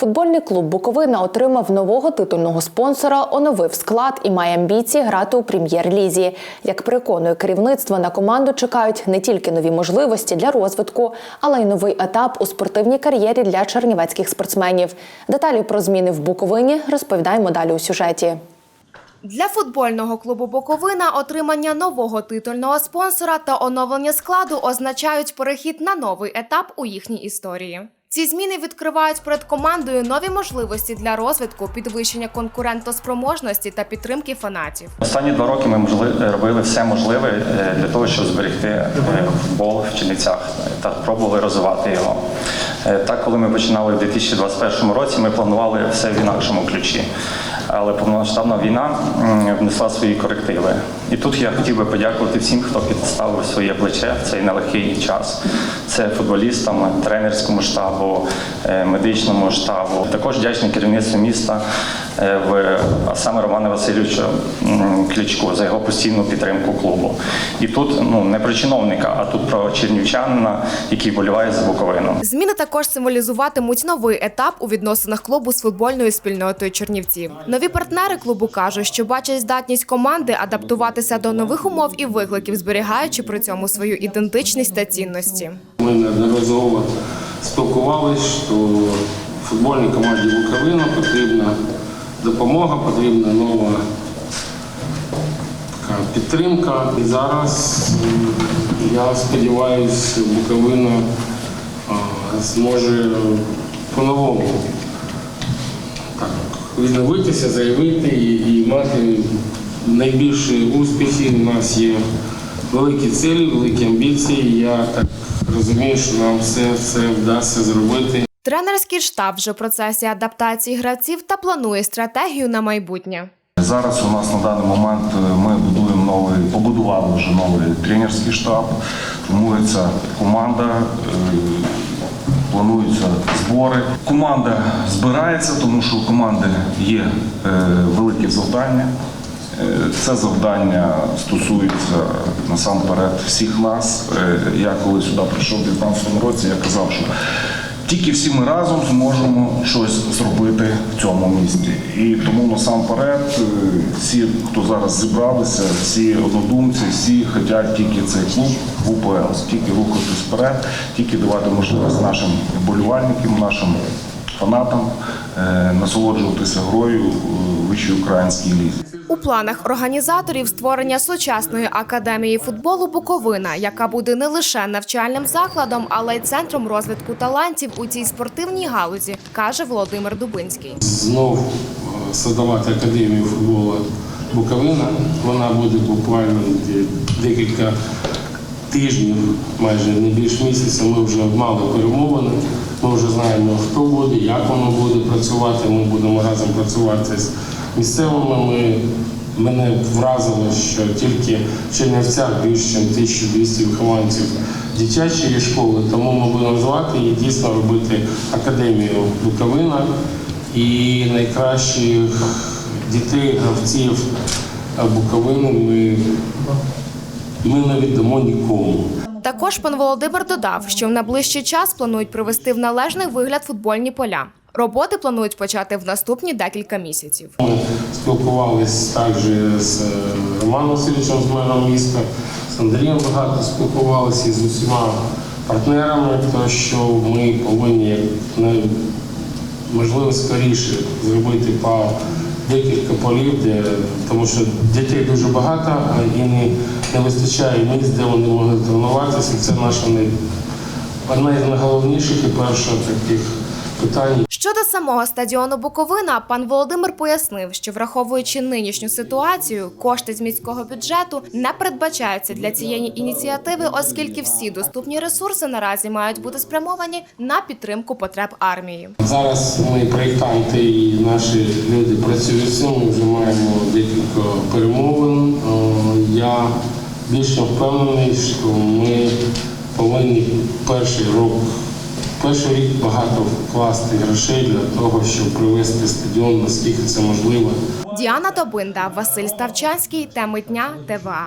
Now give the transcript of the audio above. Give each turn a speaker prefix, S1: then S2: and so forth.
S1: Футбольний клуб Буковина отримав нового титульного спонсора, оновив склад і має амбіції грати у прем'єр-лізі. Як переконує керівництво, на команду чекають не тільки нові можливості для розвитку, але й новий етап у спортивній кар'єрі для чернівецьких спортсменів. Деталі про зміни в Буковині розповідаємо далі у сюжеті.
S2: Для футбольного клубу Буковина отримання нового титульного спонсора та оновлення складу означають перехід на новий етап у їхній історії. Ці зміни відкривають перед командою нові можливості для розвитку, підвищення конкурентоспроможності та підтримки фанатів.
S3: Останні два роки ми робили все можливе е, для того, щоб зберегти е, футбол в Чернівцях та пробували розвивати його. Е, Так, коли ми починали в 2021 році, ми планували все в інакшому ключі. Але повномасштабна війна внесла свої корективи. І тут я хотів би подякувати всім, хто підставив своє плече в цей нелегкий час. Це футболістам, тренерському штабу, е, медичному штабу. Також вдячний керівництву міста в а саме Роману Васильовичу м, за його постійну підтримку клубу. І тут ну не про чиновника, а тут про чернівчанина, який боліває за Буковину.
S2: Зміни також символізуватимуть новий етап у відносинах клубу з футбольною спільнотою Чернівців. Нові партнери клубу кажуть, що бачать здатність команди адаптуватися до нових умов і викликів, зберігаючи при цьому свою ідентичність та цінності.
S4: Ми неодноразово спілкувалися, що футбольній команді Буковина потрібна допомога, потрібна нова така підтримка. І зараз я сподіваюся, Буковина зможе по-новому відновитися, заявити і, і мати найбільші успіхи. У нас є великі цілі, великі амбіції. Я так розумію, що нам все це вдасться зробити.
S2: Тренерський штаб вже в процесі адаптації гравців та планує стратегію на майбутнє.
S5: Зараз у нас на даний момент е, ми будуємо новий, побудували вже новий тренерський штаб, формується команда, е, плануються збори. Команда збирається, тому що у команди є е, великі завдання. Це завдання стосується насамперед всіх нас. Я коли сюди прийшов у 2019 році, я казав, що тільки всі ми разом зможемо щось зробити в цьому місті. І тому насамперед е, всі, хто зараз зібралися, всі однодумці, всі хочуть тільки цей клуб в УПЛ, тільки рухатись вперед, тільки давати можливість нашим вболівальникам, нашим фанатам насолоджуватися грою в вищій українській лізі.
S2: У планах організаторів створення сучасної академії футболу Буковина, яка буде не лише навчальним закладом, але й центром розвитку талантів у цій спортивній галузі, каже Володимир Дубинський.
S4: Знов е, создавати академію футболу Буковина. Вона буде буквально декілька тижнів, майже не більш місяця. Ми вже мали перемовини. Ми вже знаємо, хто буде, як воно буде працювати. Ми будемо разом працювати з місцевими. Ми, мене вразило, що тільки в Чернівцях більше ніж 1200 вихованців дитячої школи, тому ми будемо розвивати і дійсно робити академію Буковина і найкращих дітей, гравців Буковини ми, ми не віддамо нікому.
S2: Також пан Володимир додав, що в найближчий час планують привести в належний вигляд футбольні поля. Роботи планують почати в наступні декілька місяців.
S4: Ми спілкувалися також з е, Романом Васильовичем, з мером міста, з Андрієм багато спілкувалися і з усіма партнерами, то що ми повинні можливо скоріше зробити по декілька полів, де, тому що дітей дуже багато, а і не, не вистачає місць, де вони можуть тренуватися. Це наше най- одне з найголовніших і перших таких питань.
S2: Щодо самого стадіону Буковина, пан Володимир пояснив, що враховуючи нинішню ситуацію, кошти з міського бюджету не передбачаються для цієї ініціативи, оскільки всі доступні ресурси наразі мають бути спрямовані на підтримку потреб армії.
S4: Зараз ми проєктанти і наші люди працюють з цим. Ми вже маємо декілька перемовин. Більше впевнений, що ми повинні перший рік, перший рік багато вкласти грошей для того, щоб привести стадіон, наскільки це можливо.
S2: Діана Добинда, Василь Ставчанський, теми дня ТВА.